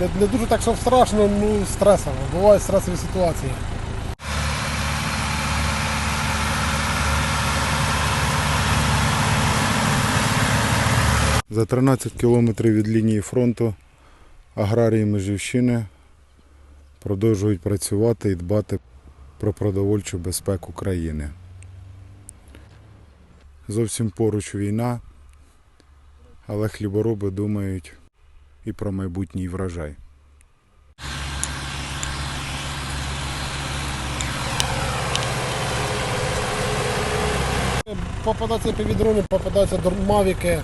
Не, дуже так, щоб страшно, ну стресово. Бувають стресові ситуації. За 13 кілометрів від лінії фронту аграрії Межівщини продовжують працювати і дбати про продовольчу безпеку країни. Зовсім поруч війна, але хлібороби думають і про майбутній врожай. Попадаються півдрони, попадаються дормавіки.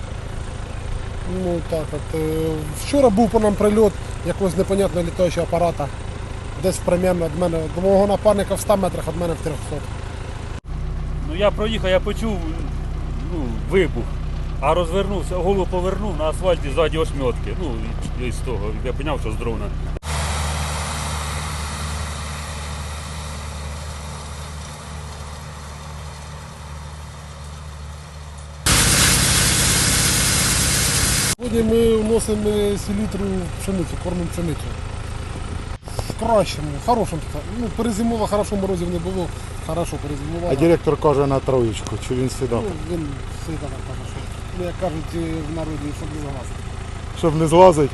Ну так от. е, Вчора був по нам прильот якогось непонятного літаючого апарата. Десь примерно від мене, до мого напарника в 100 метрах від мене в 300. Ну я проїхав, я почув ну, вибух, а розвернувся, голову повернув на асфальті ззаді ошмьотки. Ну, і- і з того. Я поняв, що з дрона. Сьогодні ми вносимо селітру пшеницю, кормимо пшеницю. В кращому, в хорошому. Ну, перезимова, хорошо морозів не було, хорошо перезимувала. А директор каже на троєчку, чи він сідав, Ну, він так каже, як кажуть е, в народі, щоб не залазити. щоб не злазить.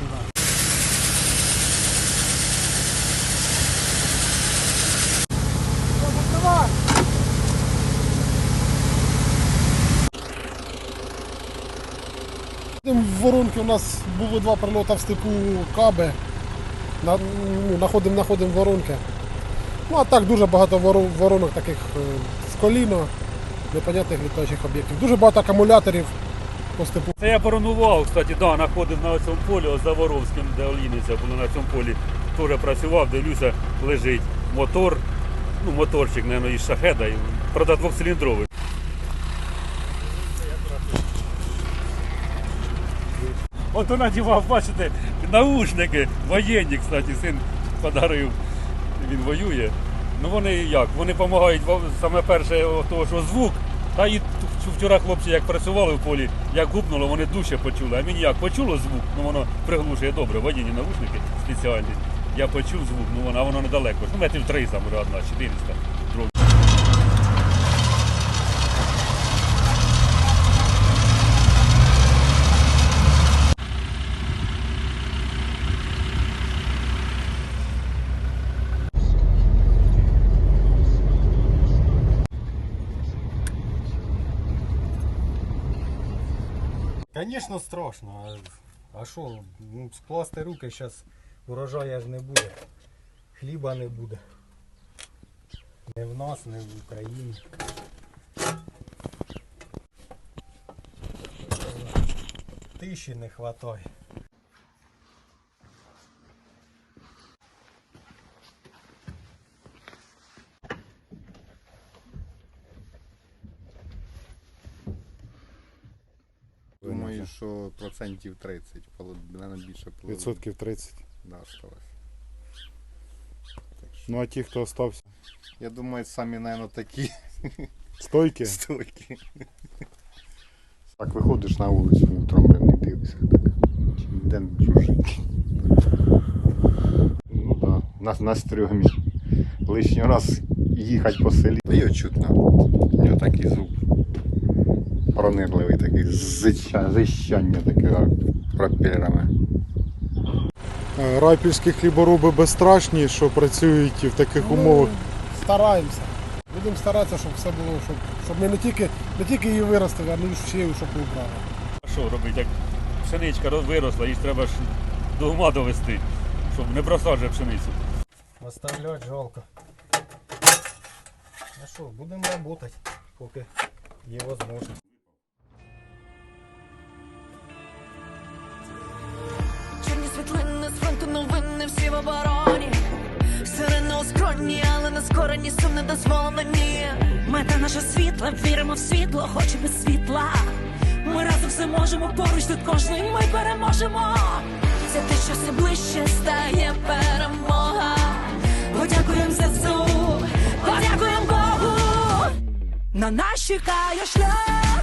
Там В воронки у нас було два прильоти в степу каби. На, ну, находимо, находимо воронки. Ну а так дуже багато воронок таких е, з коліна, непонятних літаючих об'єктів. Дуже багато акумуляторів по я поронував, кстати, да, знаходив на цьому полі ось за Воровським, де Оліниця було на цьому полі. Теж працював, дивлюся, лежить мотор, ну моторчик, мабуть, із шахеда, правда, двохциліндровий. От он надівав, бачите, наушники, воєнні, кстати, син подарив, він воює. Ну вони як? Вони допомагають саме перше, того, що звук. Та і вчора хлопці як працювали в полі, як гупнуло, вони дужче почули. А мені як почуло звук, ну воно приглушує добре, водійні навушники спеціальні. Я почув звук, ну воно, воно недалеко. Ну, метрів 300, може, одна, 400. Звісно, страшно. А- що, ну, скласти руки зараз урожая ж не буде. Хліба не буде. Не в нас, не в Україні. Тиші не вистачає. Думаю, що процентів 30, поло- більше половини. Відсотків 30. Да, осталось. Ну а ті, хто остався, Я думаю, самі, наверное, такі стойки. стойкі. Так виходиш на вулицю утром, блин, і дивишся так. Чи ніде не чужий. Ну да, нас на стрьомі. Лишній раз їхати по селі. Та його чутно. У нього такий звук. Пронирливий такий, зича, зищання таке пропелерами. Е, Райпільські хлібороби безстрашні, що працюють в таких умовах. Ну, стараємося. Будемо старатися, щоб все було, щоб, щоб ми не тільки, не тільки її виростили, а й ще й щоб ми брали. А що робити? Як пшеничка виросла, її треба ж до ума довести, щоб не бросати же пшеницю. Оставлять жалко. А що, будемо працювати, поки є можливість. Світлини з фронту новини всі в обороні. Сирени озброєні, але не скорені, сум не дозволено, ні. Мета наша світла, віримо в світло, хоч без світла. Ми разом все можемо, поруч тут кожний ми переможемо. Це те, що все ближче стає перемога. Подякуємо ЗСУ, подякуємо Богу. На нас чекає шлях,